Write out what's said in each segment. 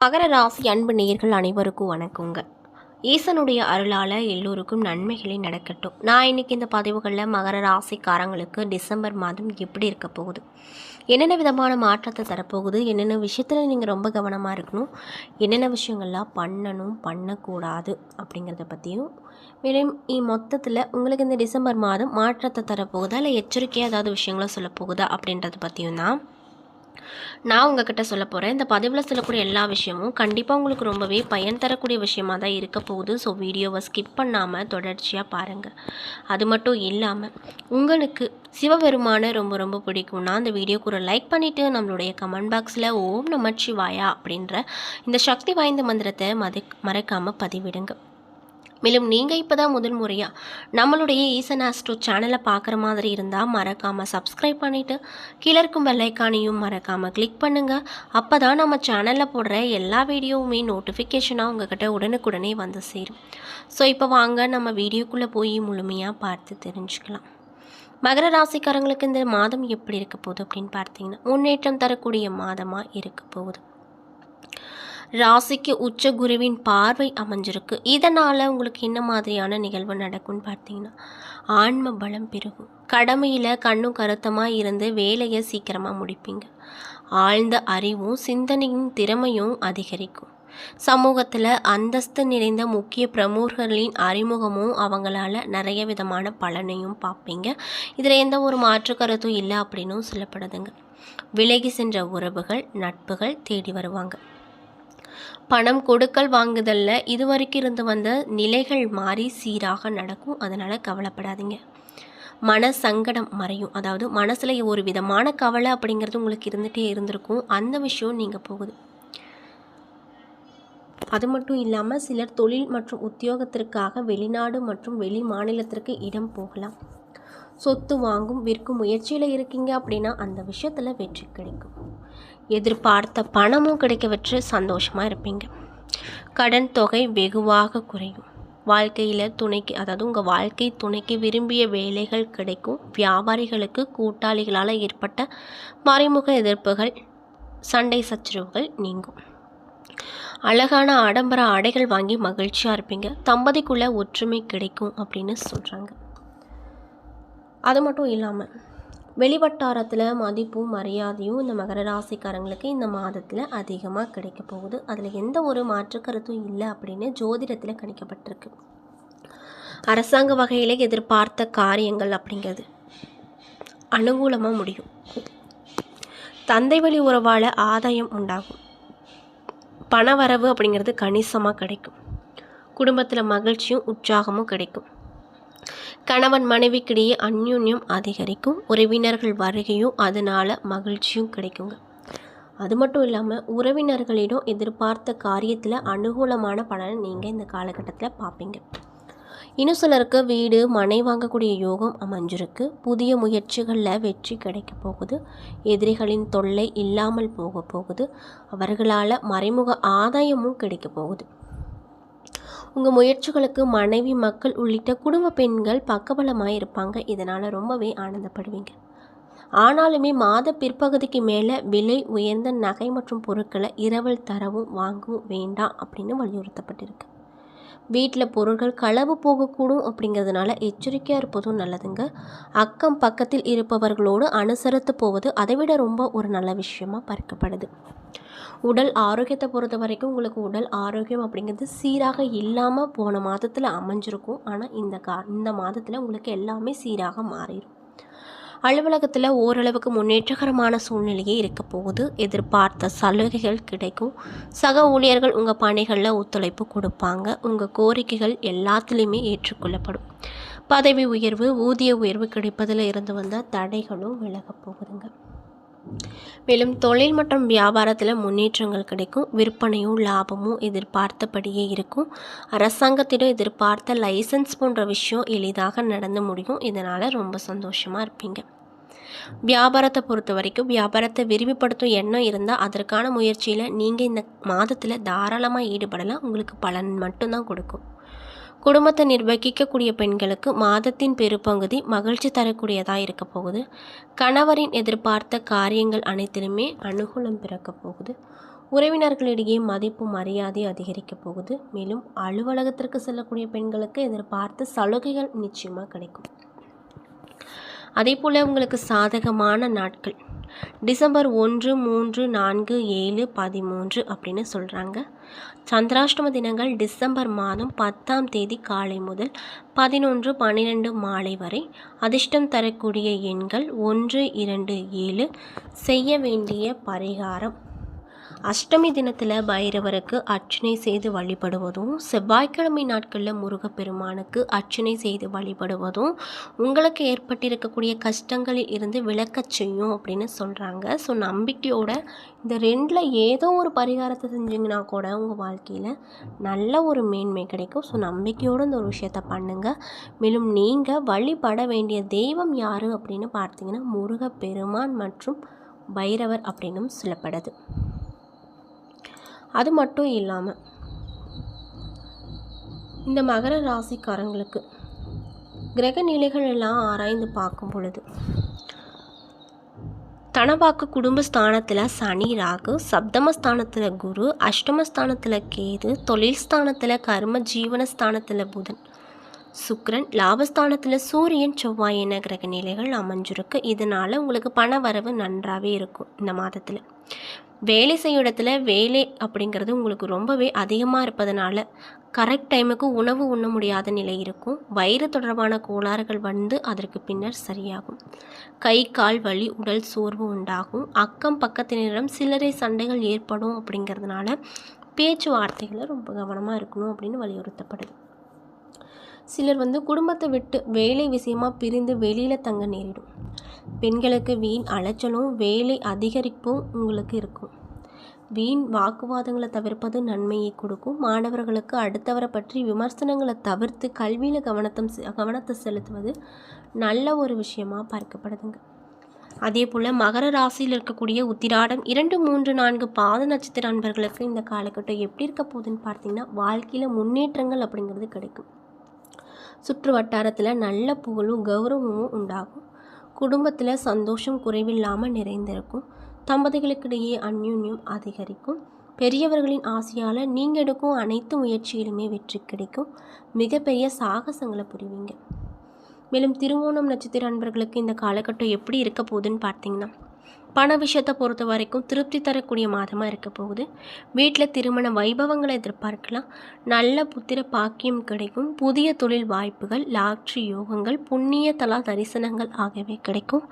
மகர ராசி அன்பு நேயர்கள் அனைவருக்கும் வணக்கங்க. ஈசனுடைய அருளால் எல்லோருக்கும் நன்மைகளே நடக்கட்டும். நான் இன்னைக்கு இந்த பதிவுகளில் மகர ராசிக்காரங்களுக்கு டிசம்பர் மாதம் எப்படி இருக்க போகுது? என்னென்ன விதமான மாற்றத்தை தரப்போகுது? என்னென்ன விஷயத்தில் நீங்கள் ரொம்ப கவனமாக இருக்கணும்? என்னென்ன விஷயங்கள்லாம் பண்ணணும் பண்ணக்கூடாது அப்படிங்கிறத பற்றியும் மேலும் மொத்தத்தில் உங்களுக்கு இந்த டிசம்பர் மாதம் மாற்றத்தை தரப்போகுதா? இல்லை எச்சரிக்கையாக ஏதாவது விஷயங்களை சொல்ல போகுதா அப்படின்றத பற்றியும் தான் நான் உங்ககிட்ட சொல்ல போகிறேன் இந்த பதிவில் சொல்லக்கூடிய எல்லா விஷயமும் கண்டிப்பாக உங்களுக்கு ரொம்பவே பயன் தரக்கூடிய விஷயமாக தான் இருக்க போகுது. ஸோ வீடியோவை ஸ்கிப் பண்ணாமல் தொடர்ச்சியாக பாருங்கள் அது மட்டும் இல்லாமல் உங்களுக்கு சிவபெருமானை ரொம்ப ரொம்ப பிடிக்கும்னா அந்த வீடியோக்கு ஒரு லைக் பண்ணிவிட்டு நம்மளுடைய கமெண்ட் பாக்ஸில் ஓம் நமச்சிவாயா அப்படின்ற இந்த சக்தி வாய்ந்த மந்திரத்தை மதி மறக்காமல் பதிவிடுங்க. மேலும் நீங்கள் இப்போ தான் முதல் முறையாக நம்மளுடைய ஈசன் ஆஸ்ட்ரோ சேனலை பார்க்குற மாதிரி இருந்தால் மறக்காமல் சப்ஸ்கிரைப் பண்ணிவிட்டு கீழே இருக்கும் பெல்லைக்கானையும் மறக்காமல் கிளிக் பண்ணுங்கள் அப்போ தான் நம்ம சேனலில் போடுற எல்லா வீடியோவுமே நோட்டிஃபிகேஷனாக உங்ககிட்ட உடனுக்குடனே வந்து சேரும். ஸோ இப்போ வாங்க நம்ம வீடியோக்குள்ளே போய் முழுமையாக பார்த்து தெரிஞ்சுக்கலாம். மகர ராசிக்காரங்களுக்கு இந்த மாதம் எப்படி இருக்க போகுது அப்படின்னு பார்த்தீங்கன்னா முன்னேற்றம் தரக்கூடிய மாதமாக இருக்க போகுது. ராசிக்கு உச்ச குருவின் பார்வை அமைஞ்சிருக்கு. இதனால் உங்களுக்கு என்ன மாதிரியான நிகழ்வு நடக்கும்னு பார்த்தீங்கன்னா ஆன்ம பலம் பெருகும். கடமையில் கண்ணும் கருத்தமாக இருந்து வேலையை சீக்கிரமாக முடிப்பீங்க. ஆழ்ந்த அறிவும் சிந்தனையும் திறமையும் அதிகரிக்கும். சமூகத்தில் அந்தஸ்து நிறைந்த முக்கிய பிரமுகர்களின் அறிமுகமும் அவங்களால நிறைய விதமான பலனையும் பார்ப்பீங்க. இதில் எந்த ஒரு மாற்று கருத்தும் இல்லை அப்படின்னும் சொல்லப்படுதுங்க. விலகி சென்ற உறவுகள் நட்புகள் தேடி வருவாங்க. பணம் கொடுக்கல் வாங்குதலில். இதுவரைக்கும் இருந்து வந்த நிலைகள் மாறி சீராக நடக்கும். அதனால் கவலைப்படாதீங்க. மன சங்கடம் மறையும். அதாவது மனசில் ஒரு விதமான கவலை அப்படிங்கிறது உங்களுக்கு இருந்துகிட்டே இருந்திருக்கும். அந்த விஷயம் நீங்கள் போகுது. அது மட்டும் இல்லாமல் சிலர் தொழில் மற்றும் உத்தியோகத்திற்காக வெளிநாடு மற்றும் வெளி மாநிலத்திற்கு இடம் போகலாம். சொத்து வாங்கும் விற்கும் முயற்சியில் இருக்கீங்க அப்படின்னா அந்த விஷயத்தில் வெற்றி கிடைக்கும். எதிர்பார்த்த பணமும் கிடைக்க வச்சு சந்தோஷமாக இருப்பீங்க. கடன் தொகை வெகுவாக குறையும். வாழ்க்கையில் துணைக்கு அதாவது உங்கள் வாழ்க்கை துணைக்கு விரும்பிய வேலைகள் கிடைக்கும். வியாபாரிகளுக்கு கூட்டாளிகளால் ஏற்பட்ட மறைமுக எதிர்ப்புகள் சண்டை சச்சரவுகள் நீங்கும். அழகான ஆடம்பர ஆடைகள் வாங்கி மகிழ்ச்சியாக இருப்பீங்க. தம்பதிக்குள்ளே ஒற்றுமை கிடைக்கும் அப்படின்னு சொல்கிறாங்க அது மட்டும் இல்லாமல் வெளிவட்டாரத்தில் மதிப்பும் மரியாதையும் இந்த மகர ராசிக்காரங்களுக்கு இந்த மாதத்தில் அதிகமாக கிடைக்க போகுது. அதில் எந்த ஒரு மாற்று கருத்தும் இல்லை அப்படின்னு ஜோதிடத்தில் கணிக்கப்பட்டிருக்கு. அரசாங்க வகையில் எதிர்பார்த்த காரியங்கள் அப்படிங்கிறது அனுகூலமாக முடியும். தந்தை வழி உறவால் ஆதாயம் உண்டாகும். பணவரவு அப்படிங்கிறது கணிசமாக கிடைக்கும். குடும்பத்தில் மகிழ்ச்சியும் உற்சாகமும் கிடைக்கும். கணவன் மனைவிக்கிடையே அந்யுன்யம் அதிகரிக்கும் உறவினர்கள் வருகையும் அதனால் மகிழ்ச்சியும் கிடைக்குங்க. அது மட்டும் இல்லாமல் உறவினர்களிடம் எதிர்பார்த்த காரியத்தில் அனுகூலமான பலனை நீங்கள் இந்த காலகட்டத்தில் பார்ப்பீங்க இன்னும் சிலருக்கு வீடு மனை வாங்கக்கூடிய யோகம் அமைஞ்சிருக்கு. புதிய முயற்சிகளில் வெற்றி கிடைக்க போகுது. எதிரிகளின் தொல்லை இல்லாமல் போக போகுது. அவர்களால் மறைமுக ஆதாயமும் கிடைக்க போகுது. உங்கள் முயற்சிகளுக்கு மனைவி மக்கள் உள்ளிட்ட குடும்ப பெண்கள் பக்கபலமாக இருப்பாங்க இதனால் ரொம்பவே ஆனந்தப்படுவீங்க. ஆனாலுமே மாத பிற்பகுதிக்கு மேலே விலை உயர்ந்த நகை மற்றும் பொருட்களை இரவல் தரவும் வாங்கவும் வேண்டாம் அப்படின்னு வலியுறுத்தப்பட்டிருக்கு. வீட்டில் பொருட்கள் களவு போகக்கூடும் அப்படிங்கிறதுனால எச்சரிக்கையாக இருப்பதும் நல்லதுங்க. அக்கம் பக்கத்தில் இருப்பவர்களோடு அனுசரித்து போவது அதை விட ரொம்ப ஒரு நல்ல விஷயமா பார்க்கப்படுது. உடல் ஆரோக்கியத்தை பொறுத்த வரைக்கும் உங்களுக்கு உடல் ஆரோக்கியம் அப்படிங்கிறது சீராக இல்லாமல் போன மாதத்தில் அமைஞ்சிருக்கும். ஆனால் இந்த கா இந்த மாதத்தில் உங்களுக்கு எல்லாமே சீராக மாறிடும் அலுவலகத்தில் ஓரளவுக்கு முன்னேற்றகரமான சூழ்நிலையே இருக்க போகுது. எதிர்பார்த்த சலுகைகள் கிடைக்கும். சக ஊழியர்கள் உங்கள் பணிகளில் ஒத்துழைப்பு கொடுப்பாங்க. உங்கள் கோரிக்கைகள் எல்லாத்துலேயுமே ஏற்றுக்கொள்ளப்படும். பதவி உயர்வு ஊதிய உயர்வு கிடைப்பதில் இருந்து வந்த தடைகளும் விலகப் போகுதுங்க. மேலும் தொழில் மற்றும் வியாபாரத்தில் முன்னேற்றங்கள் கிடைக்கும். விற்பனையும் லாபமும் எதிர்பார்த்தபடியே இருக்கும். அரசாங்கத்திடம் எதிர்பார்த்த லைசன்ஸ் போன்ற விஷயம் எளிதாக நடந்து முடியும். இதனால் ரொம்ப சந்தோஷமாக இருப்பீங்க. வியாபாரத்தை பொறுத்த வரைக்கும் வியாபாரத்தை விரிவுபடுத்தும் எண்ணம் இருந்தால் அதற்கான முயற்சியில் நீங்கள் இந்த மாதத்தில் தாராளமாக ஈடுபடலாம். உங்களுக்கு பலன் மட்டும்தான் கொடுக்கும். குடும்பத்தை நிர்வகிக்கக்கூடிய பெண்களுக்கு மாதத்தின் பெருப்பகுதி மகிழ்ச்சி தரக்கூடியதாக இருக்க போகுது. கணவரின் எதிர்பார்த்த காரியங்கள் அனைத்திலுமே அனுகூலம் பிறக்க போகுது. உறவினர்களிடையே மதிப்பு மரியாதை அதிகரிக்க போகுது. மேலும் அலுவலகத்திற்கு செல்லக்கூடிய பெண்களுக்கு எதிர்பார்த்த சலுகைகள் நிச்சயமாக கிடைக்கும். அதே போல் உங்களுக்கு சாதகமான நாட்கள். டிசம்பர் ஒன்று மூன்று நான்கு ஏழு பதிமூன்று அப்படின்னு சொல்கிறாங்க சந்திராஷ்டம தினங்கள் டிசம்பர் மாதம் பத்தாம் தேதி காலை முதல் பதினொன்று பன்னிரெண்டு மாலை வரை அதிர்ஷ்டம் தரக்கூடிய எண்கள் ஒன்று இரண்டு ஏழு செய்ய வேண்டிய பரிகாரம். அஷ்டமி தினத்தில் பைரவருக்கு அர்ச்சனை செய்து வழிபடுவதும் செவ்வாய்க்கிழமை நாட்களில் முருகப்பெருமானுக்கு அர்ச்சனை செய்து வழிபடுவதும் உங்களுக்கு ஏற்பட்டிருக்கக்கூடிய கஷ்டங்களில் இருந்து விளக்கச் செய்யும் அப்படின்னு சொல்கிறாங்க ஸோ நம்பிக்கையோட இந்த ரெண்டில் ஏதோ ஒரு பரிகாரத்தை செஞ்சிங்கன்னா கூட உங்கள் வாழ்க்கையில் நல்ல ஒரு மேன்மை கிடைக்கும். ஸோ நம்பிக்கையோடு இந்த ஒரு விஷயத்த பண்ணுங்கள் மேலும் நீங்கள் வழிபட வேண்டிய தெய்வம் யார் அப்படின்னு பார்த்தீங்கன்னா முருகப்பெருமான் மற்றும் பைரவர் அப்படின்னும் சொல்லப்படுது. அது மட்டும் இல்லாமல் இந்த மகர ராசிக்காரங்களுக்கு கிரக நிலைகள் எல்லாம் ஆராய்ந்து பார்க்கும் பொழுது தனவாக்கு குடும்பஸ்தானத்தில் சனி ராகு சப்தமஸ்தானத்தில் குரு அஷ்டமஸ்தானத்தில் கேது தொழில் ஸ்தானத்தில் கர்ம ஜீவனஸ்தானத்தில் புதன் சுக்ரன் லாபஸ்தானத்தில் சூரியன் செவ்வாய் என கிரக நிலைகள் அமைஞ்சிருக்கு. இதனால் உங்களுக்கு பண வரவு நன்றாகவே இருக்கும் இந்த மாதத்தில். வேலை செய்யும் இடத்துல வேலை அப்படிங்கிறது உங்களுக்கு ரொம்பவே அதிகமாக இருப்பதனால கரெக்ட் டைமுக்கு உணவு உண்ண முடியாத நிலை இருக்கும். வயிறு தொடர்பான கோளாறுகள் வந்து அதற்கு பின்னர் சரியாகும். கை கால் வலி உடல் சோர்வு உண்டாகும். அக்கம் பக்கத்தினரிடம் சில்லறை சண்டைகள் ஏற்படும் அப்படிங்கிறதுனால பேச்சுவார்த்தைகளை ரொம்ப கவனமாக இருக்கணும் அப்படின்னு வலியுறுத்தப்படுது. சிலர் வந்து குடும்பத்தை விட்டு வேலை விஷயமாக பிரிந்து வெளியில் தங்க நேரிடும். பெண்களுக்கு வீண் அலைச்சலும் வேலை அதிகரிப்பும் உங்களுக்கு இருக்கும். வீண் வாக்குவாதங்களை தவிர்ப்பது நன்மையை கொடுக்கும். மாணவர்களுக்கு அடுத்தவரை பற்றி விமர்சனங்களை தவிர்த்து கல்வியில் கவனத்தம் கவனத்தை செலுத்துவது நல்ல ஒரு விஷயமாக பார்க்கப்படுதுங்க. அதே போல் மகர ராசியில் இருக்கக்கூடிய உத்திராடம் இரண்டு மூன்று நான்கு பாத நட்சத்திர அன்பர்களுக்கு இந்த காலகட்டம் எப்படி இருக்க போகுதுன்னு பார்த்தீங்கன்னா வாழ்க்கையில் முன்னேற்றங்கள் அப்படிங்கிறது கிடைக்கும். சுற்று வட்டாரத்தில் நல்ல புகழும் கௌரவமும் உண்டாகும். குடும்பத்தில் சந்தோஷம் குறைவில்லாமல் நிறைந்திருக்கும். தம்பதிகளுக்கிடையே அந்யூன்யம் அதிகரிக்கும். பெரியவர்களின் ஆசையால் நீங்கள் எடுக்கும் அனைத்து முயற்சியிலுமே வெற்றி கிடைக்கும். மிகப்பெரிய சாகசங்களை புரிவீங்க. மேலும் திருவோணம் நட்சத்திர அன்பர்களுக்கு இந்த காலகட்டம் எப்படி இருக்க போகுதுன்னு பார்த்தீங்கன்னா பண விஷயத்தை பொறுத்த வரைக்கும் திருப்தி தரக்கூடிய மாதமாக இருக்க போகுது. வீட்டில் திருமண வைபவங்களை எதிர்பார்க்கலாம். நல்ல புத்திர பாக்கியம் கிடைக்கும். புதிய தொழில் வாய்ப்புகள் லாட்சி யோகங்கள் புண்ணிய தலா தரிசனங்கள் ஆகியவை கிடைக்கும்.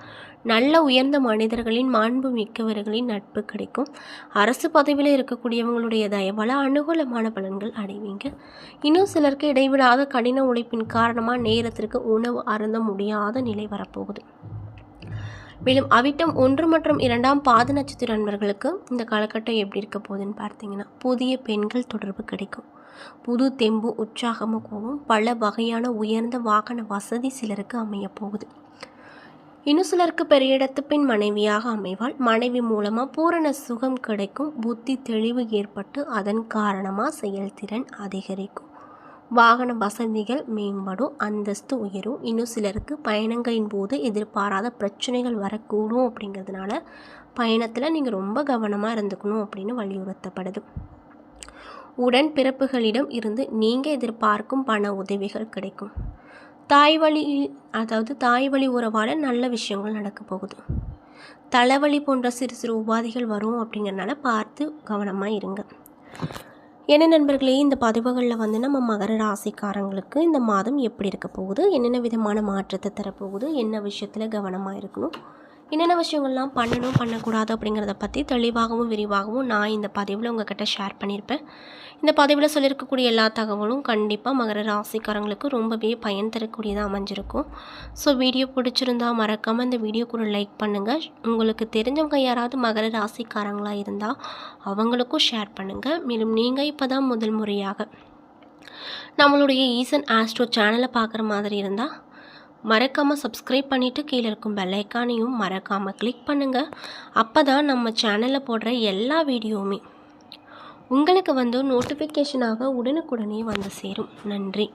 நல்ல உயர்ந்த மனிதர்களின் மாண்பு மிக்கவர்களின் நட்பு கிடைக்கும். அரசு பதவியில் இருக்கக்கூடியவங்களுடைய தயவால் அனுகூலமான பலன்கள் அடைவீங்க. இன்னும் சிலருக்கு இடைவிடாத கடின உழைப்பின் காரணமாக நேரத்திற்கு உணவு அருந்த முடியாத நிலை வரப்போகுது. மேலும் அவிட்டம் ஒன்று மற்றும் இரண்டாம் பாத நட்சத்திர நண்பர்களுக்கு இந்த காலகட்டம் எப்படி இருக்க போகுதுன்னு பார்த்தீங்கன்னா புதிய பெண்கள் தொடர்பு கிடைக்கும். புது தெம்பு உற்சாகமாகவும் பல வகையான உயர்ந்த வாகன வசதி சிலருக்கு அமைய போகுது. இன்னும் சிலருக்கு பெரிய இடத்து பெண் மனைவியாக அமைவாள். மனைவி மூலமாக பூரண சுகம் கிடைக்கும். புத்தி தெளிவு ஏற்பட்டு அதன் காரணமாக செயல்திறன் அதிகரிக்கும். வாகன வசதிகள் மேம்படும் அந்தஸ்து உயரும். இன்னும் சிலருக்கு பயணங்களின் போது எதிர்பாராத பிரச்சனைகள் வரக்கூடும் அப்படிங்கிறதுனால பயணத்தில் நீங்கள் ரொம்ப கவனமாக இருந்துக்கணும் அப்படின்னு வலியுறுத்தப்படுது. உடன் பிறப்புகளிடம் இருந்து நீங்கள் எதிர்பார்க்கும் பண உதவிகள் கிடைக்கும். தாய் வழி அதாவது தாய் வழி உறவால் நல்ல விஷயங்கள் நடக்க போகுது. தலைவலி போன்ற சிறு சிறு உபாதைகள் வரும் அப்படிங்கிறனால பார்த்து கவனமாக இருங்க. என்ன நண்பர்களே இந்த பதிவுகளில் வந்து நம்ம மகர ராசிக்காரங்களுக்கு இந்த மாதம் எப்படி இருக்க போகுது? என்னென்ன விதமான மாற்றத்தை தரப்போகுது? என்ன விஷயத்தில் கவனமாக இருக்கணும்? என்னென்ன விஷயங்கள்லாம் பண்ணணும் பண்ணக்கூடாது அப்படிங்கிறத பற்றி தெளிவாகவும் விரிவாகவும் நான் இந்த பதிவில் உங்ககிட்ட ஷேர் பண்ணியிருப்பேன் இந்த பதிவில் சொல்லியிருக்கக்கூடிய எல்லா தகவலும் கண்டிப்பாக மகர ராசிக்காரங்களுக்கு ரொம்பவே பயன் தரக்கூடியதாக அமைஞ்சிருக்கும். ஸோ வீடியோ பிடிச்சிருந்தா மறக்காமல் இந்த வீடியோ கூட லைக் பண்ணுங்கள் உங்களுக்கு தெரிஞ்சவங்க யாராவது மகர ராசிக்காரங்களாக இருந்தால் அவங்களுக்கும் ஷேர் பண்ணுங்கள் மேலும் நீங்கள் இப்போ தான் முதல் முறையாக நம்மளுடைய ஈசன் ஆஸ்ட்ரோ சேனலை பார்க்குற மாதிரி இருந்தால் மறக்காமல் சப்ஸ்கிரைப் பண்ணிவிட்டு கீழே இருக்கும் பெல்லைக்கானையும் மறக்காமல் கிளிக் பண்ணுங்கள் அப்போ தான் நம்ம சேனலில் போடுற எல்லா வீடியோவுமே உங்களுக்கு வந்து நோட்டிஃபிகேஷனாக உடனுக்குடனே வந்து சேரும். நன்றி.